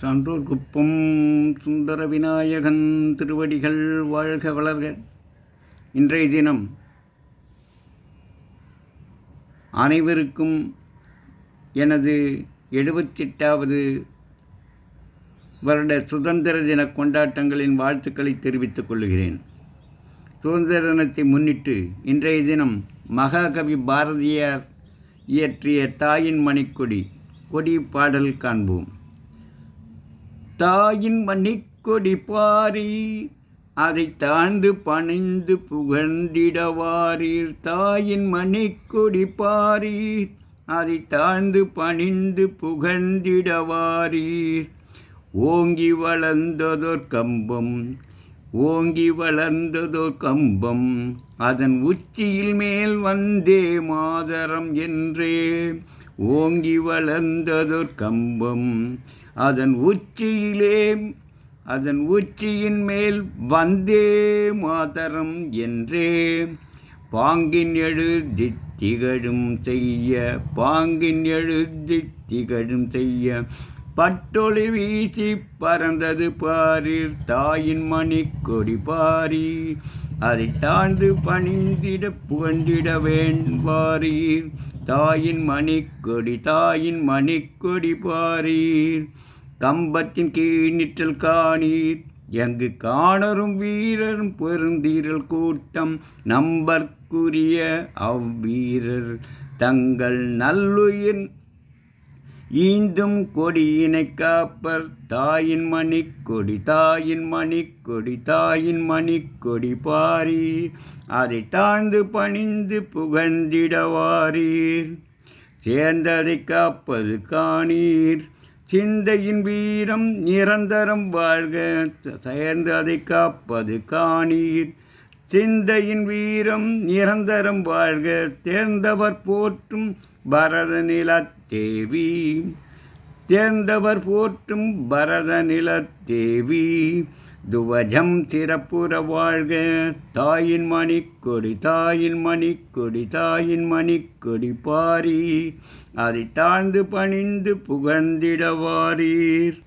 சான்றோர் குப்பம் சுந்தர விநாயகன் திருவடிகள் வாழ்க வளர்க. இன்றைய தினம் அனைவருக்கும் எனது எழுபத்தெட்டாவது வருட சுதந்திர தின கொண்டாட்டங்களின் வாழ்த்துக்களை தெரிவித்துக் கொள்கிறேன். சுதந்திர தினத்தை முன்னிட்டு இன்றைய தினம் மகாகவி பாரதியார் இயற்றிய தாயின் மணிக்கொடி கொடி பாடல் காண்போம். தாயின் மணிக்கொடி பாரி அதை தாழ்ந்து பணிந்து புகழ்ந்திடவாரீர். தாயின் மணிக்கொடி பாரீர் அதை தாழ்ந்து பணிந்து புகழ்ந்திடவாரீர். ஓங்கி வளர்ந்ததோர் கம்பம் ஓங்கி வளர்ந்ததோர் கம்பம் அதன் உச்சியில் மேல் வந்தே மாதரம் என்றே. ஓங்கி வளர்ந்ததோர் கம்பம் அதன் உச்சியிலே அதன் உச்சியின் மேல் வந்தே மாதரம் என்றே. பாங்கின் எழுதி திகழும் செய்ய பாங்கின் எழுதி திகழும் செய்ய பட்டொளி வீசி பறந்தது பாரீர் தாயின் மணி கொடி பாரீர் அதை தாழ்ந்து பணிந்திட புகழ்ந்திட வேண்பாரீர் தாயின் மணிக்கொடி தாயின் மணிக்கொடி பாரீர். கம்பத்தின் கீழ் நிற்றல் காணீர். எங்கு காணரும் வீரரும் பெருந்தீரல் கூட்டம் நம்பற்குரிய அவ்வீரர். தங்கள் நல்லுயிர் ஈந்தும் கொடியினை காப்பர். தாயின் மணிக்கொடி தாயின் மணிக்கொடி தாயின் மணிக்கொடி பாரி அதை தாழ்ந்து பணிந்து புகழ்ந்திடவாரீர் சேர்ந்ததை காப்பது காணீர். சிந்தையின் வீரம் நிரந்தரம் வாழ்க. சேர்ந்ததை காப்பது காணீர். சிந்தையின் வீரம் நிரந்தரம் வாழ்க தேர்ந்தவர் போற்றும் பரத நிலத்தேவி தேர்ந்தவர் போற்றும் பரத நிலத்தேவி துவஜம் சிறப்புற வாழ்க தாயின் மணிக்கொடி தாயின் மணிக்கொடி தாயின் மணிக்கொடி பாரி. அதை தாழ்ந்து பணிந்து புகழ்ந்திடவாரீர்